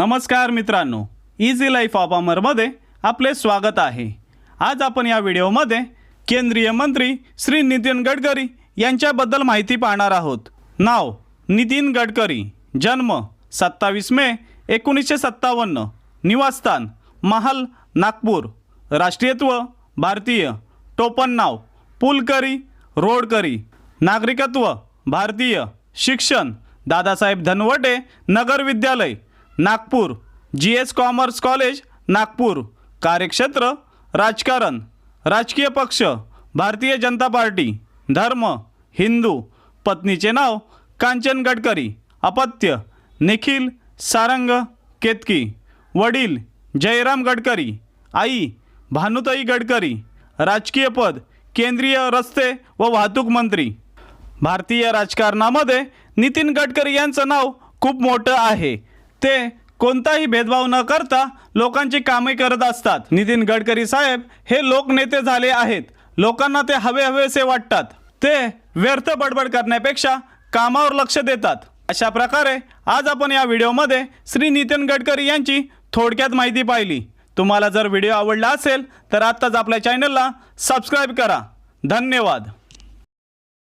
नमस्कार मित्रांनो easy life of अमरमध्ये आपले स्वागत आहे. आज आपण या व्हिडिओमध्ये केंद्रीय मंत्री श्री नितीन गडकरी यांच्याबद्दल माहिती पाहणार आहोत. नाव नितीन गडकरी. जन्म सत्तावीस मे एकोणीसशे सत्तावन्न. निवासस्थान महाल नागपूर. राष्ट्रीयत्व भारतीय. टोपण नाव पुलकरी रोडकरी. नागरिकत्व भारतीय. शिक्षण Dadasaheb Dhanwate Nagar Vidyalaya. Nagpur G S commerce college Nagpur. कार्यक्षेत्र राजकारण. राजकीय पक्ष भारतीय जनता पार्टी. धर्म हिंदू. पत्नीचे नाव कांचन गडकरी. अपत्य निखिल सारंग केतकी. वडील जयराम गडकरी. आई भानुताई गडकरी. राजकीय पद केंद्रीय रस्ते व वाहतूक मंत्री. भारतीय राजकारणामध्ये नितीन गडकरी यांचं नाव खूप मोठं आहे. ते कोणताही भेदभाव न करता लोकांची कामे करत असतात. नितीन गडकरी साहेब हे लोकनेते झाले आहेत. लोकांना ते हवे हवेसे वाटतात. ते व्यर्थ बडबड करण्यापेक्षा कामावर लक्ष देतात. अशा प्रकारे आज आपण या व्हिडिओमध्ये श्री नितीन गडकरी यांची थोडक्यात माहिती पाहिली. तुम्हाला जर व्हिडिओ आवडला असेल तर आत्ताच आपल्या चॅनलला सबस्क्राईब करा. धन्यवाद.